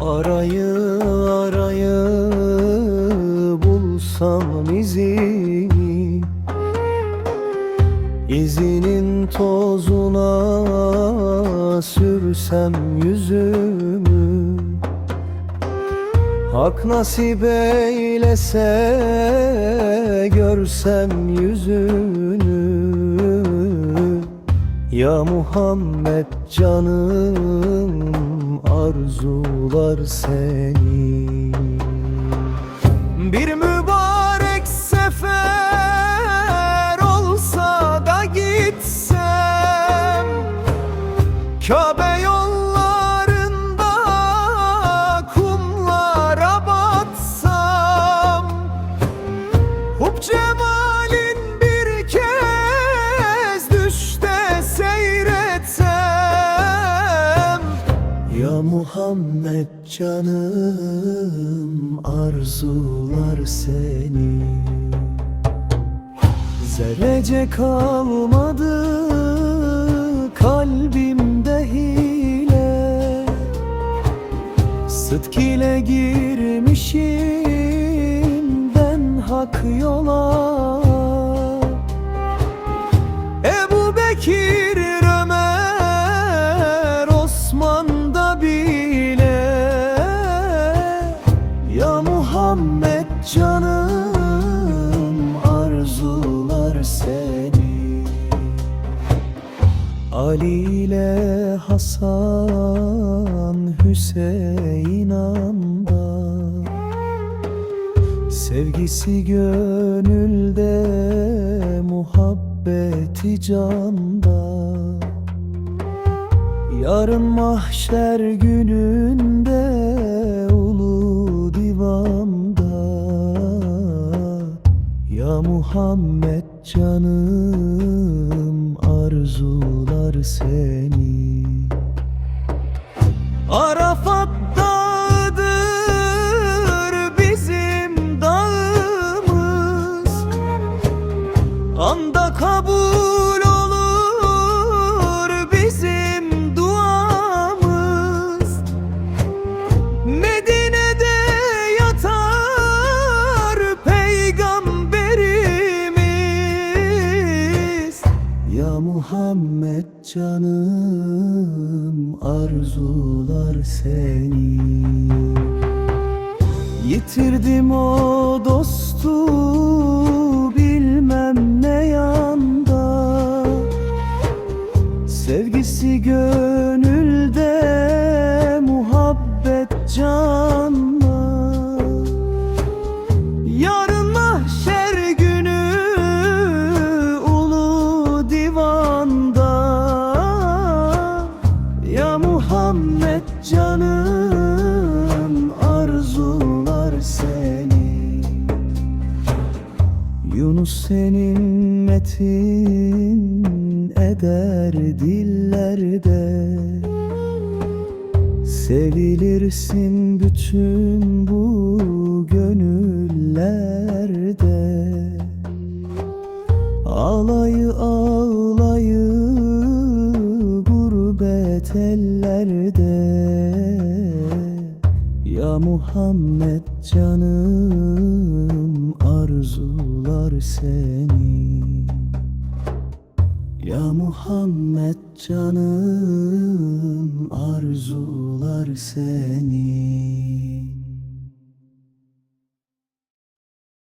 Arayı arayı bulsam izini İzinin tozuna sürsem yüzümü. Hak nasip eylese görsem yüzünü. Ya Muhammed canım arzular seni. Bir mübarek sefer olsa da gitsem Kabe yollarında kumlara batsam Hub cemalin Ya Muhammed canım arzular seni. Zerrece kalmadı kalbimde hile. Sıdk ile girmişim ben hak yola Muhammed canım arzular seni. Ali ile Hasan Hüseyin anda Sevgisi gönülde muhabbeti canda. Yarın mahşer gününde Ya Muhammed canım arzular seni. Arafat dağıdır bizim dağımız. Anda kabul Muhammed canım arzular seni. Yitirdim o dostu bilmem ne yanda. Sevgisi gönülde canım arzular seni. Yunus senin metin eder dillerde. Sevilirsin bütün bu gönüllerde. Ağlayı ağlayı Muhammed canım arzular seni. Ya Muhammed canım arzular seni